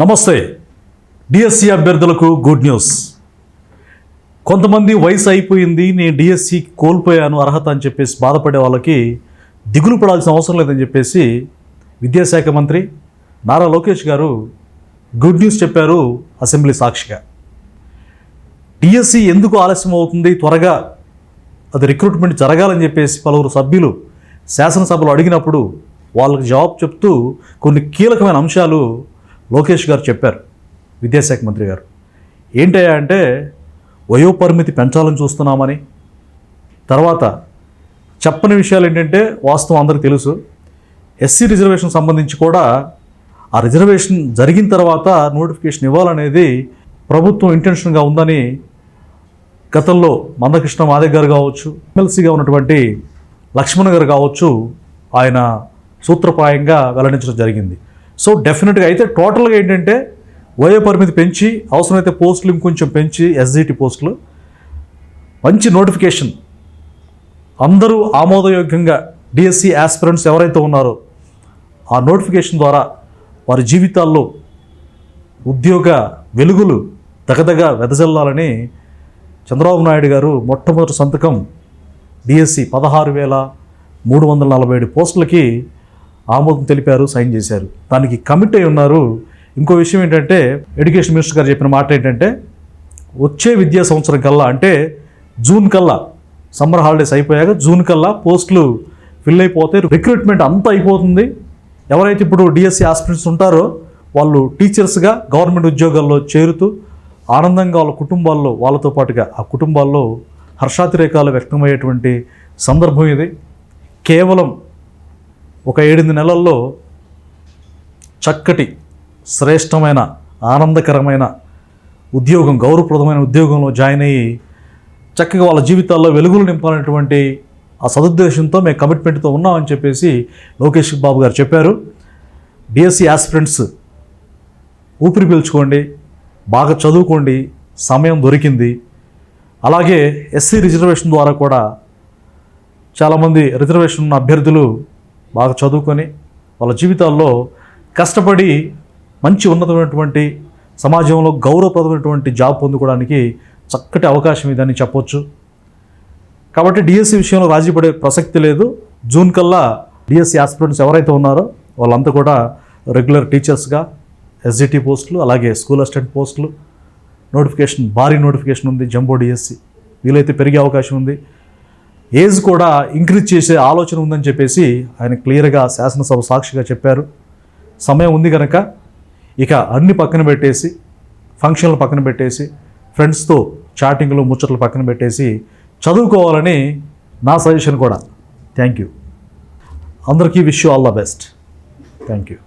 నమస్తే. డిఎస్సి అభ్యర్థులకు good news కొంతమంది వయసు అయిపోయింది నేను డిఎస్సి కోల్పోయాను అర్హత అని చెప్పేసి బాధపడే వాళ్ళకి దిగులు పడాల్సిన అవసరం లేదని చెప్పేసి విద్యాశాఖ మంత్రి నారా లోకేష్ గారు గుడ్ న్యూస్ చెప్పారు అసెంబ్లీ సాక్షిగా. డిఎస్సి ఎందుకు ఆలస్యం అవుతుంది? త్వరగా అది రిక్రూట్మెంట్ జరగాలని చెప్పేసి పలువురు సభ్యులు శాసనసభలో అడిగినప్పుడు వాళ్ళకి జవాబు చెప్తూ కొన్ని కీలకమైన అంశాలు లోకేష్ గారు చెప్పారు విద్యాశాఖ మంత్రి గారు. ఏంటయ్యా అంటే వయోపరిమితి పెంచాలని చూస్తున్నామని. తర్వాత చెప్పని విషయాలు ఏంటంటే వాస్తవం అందరికీ తెలుసు. ఎస్సీ రిజర్వేషన్ సంబంధించి కూడా ఆ రిజర్వేషన్ జరిగిన తర్వాత నోటిఫికేషన్ ఇవ్వాలనేది ప్రభుత్వం ఇంటెన్షన్గా ఉందని గతంలో మందకృష్ణ మాదే గారు కావచ్చు ఎమ్మెల్సీగా ఉన్నటువంటి లక్ష్మణ్ గారు కావచ్చు ఆయన సూత్రప్రాయంగా వెల్లడించడం జరిగింది. సో డెఫినెట్గా అయితే టోటల్గా ఏంటంటే వయో పరిమితి పెంచి అవసరమైతే పోస్టులు ఇంకొంచెం పెంచి ఎస్జిటి పోస్టులు. మంచి నోటిఫికేషన్. అందరూ ఆమోదయోగ్యంగా డిఎస్సి ఆస్పిరెంట్స్ ఎవరైతే ఉన్నారో ఆ నోటిఫికేషన్ ద్వారా వారి జీవితాల్లో ఉద్యోగ వెలుగులు దగదగ వెదజల్లాలని చంద్రబాబు నాయుడు గారు మొట్టమొదటి సంతకం డిఎస్సి పదహారు వేల మూడు వందల నలభై ఏడు పోస్టులకి ఆమోదం తెలిపారు సైన్ చేశారు. దానికి కమిట్ అయి ఉన్నారు. ఇంకో విషయం ఏంటంటే ఎడ్యుకేషన్ మినిస్టర్ గారు చెప్పిన మాట ఏంటంటే వచ్చే విద్యా సంవత్సరం కల్లా అంటే జూన్ కల్లా సమ్మర్ హాలిడేస్ అయిపోయాక జూన్ కల్లా పోస్టులు ఫిల్ అయిపోతాయి రిక్రూట్మెంట్ అంతా అయిపోతుంది. ఎవరైతే ఇప్పుడు డిఎస్సి ఆస్పిరెంట్స్ ఉంటారో వాళ్ళు టీచర్స్గా గవర్నమెంట్ ఉద్యోగాల్లో చేరుతూ ఆనందంగా వాళ్ళ కుటుంబాల్లో వాళ్ళతో పాటుగా ఆ కుటుంబాల్లో హర్షాతిరేకాలు వ్యక్తమయ్యేటువంటి సందర్భం ఇది. కేవలం ఒక ఏడెనిమిది నెలల్లో చక్కటి శ్రేష్టమైన ఆనందకరమైన ఉద్యోగం గౌరవప్రదమైన ఉద్యోగంలో జాయిన్ అయ్యి చక్కగా వాళ్ళ జీవితాల్లో వెలుగులు నింపాలనేటువంటి ఆ సదుద్దేశంతో మేము కమిట్మెంట్తో ఉన్నామని చెప్పేసి లోకేష్ బాబు గారు చెప్పారు. డిఎస్సి ఆస్పిరెంట్స్ ఊపిరి పీల్చుకోండి బాగా చదువుకోండి సమయం దొరికింది. అలాగే ఎస్సీ రిజర్వేషన్ ద్వారా కూడా చాలామంది రిజర్వేషన్ ఉన్న అభ్యర్థులు బాగా చదువుకొని వాళ్ళ జీవితాల్లో కష్టపడి మంచి ఉన్నతమైనటువంటి సమాజంలో గౌరవప్రదమైనటువంటి జాబ్ పొందుకోవడానికి చక్కటి అవకాశం ఇదని చెప్పొచ్చు. కాబట్టి డిఎస్సి విషయంలో రాజీ పడే ప్రసక్తి లేదు. జూన్ కల్లా డిఎస్సి ఆస్పిరెంట్స్ ఎవరైతే ఉన్నారో వాళ్ళంతా కూడా రెగ్యులర్ టీచర్స్గా ఎస్జిటి పోస్టులు అలాగే స్కూల్ అసిస్టెంట్ పోస్టులు నోటిఫికేషన్ భారీ నోటిఫికేషన్ ఉంది జంబో డిఎస్సి. వీలైతే పెరిగే అవకాశం ఉంది. ఏజ్ కూడా ఇంక్రీజ్ చేసే ఆలోచన ఉందని చెప్పేసి ఆయన క్లియర్గా శాసనసభ సాక్షిగా చెప్పారు. సమయం ఉంది కనుక ఇక అన్ని పక్కన పెట్టేసి ఫంక్షన్లు పక్కన పెట్టేసి ఫ్రెండ్స్తో చాటింగ్లు ముచ్చట్లు పక్కన పెట్టేసి చదువుకోవాలని నా సజెషన్ కూడా. Thank you. అందరికీ wish you all the best. Thank you.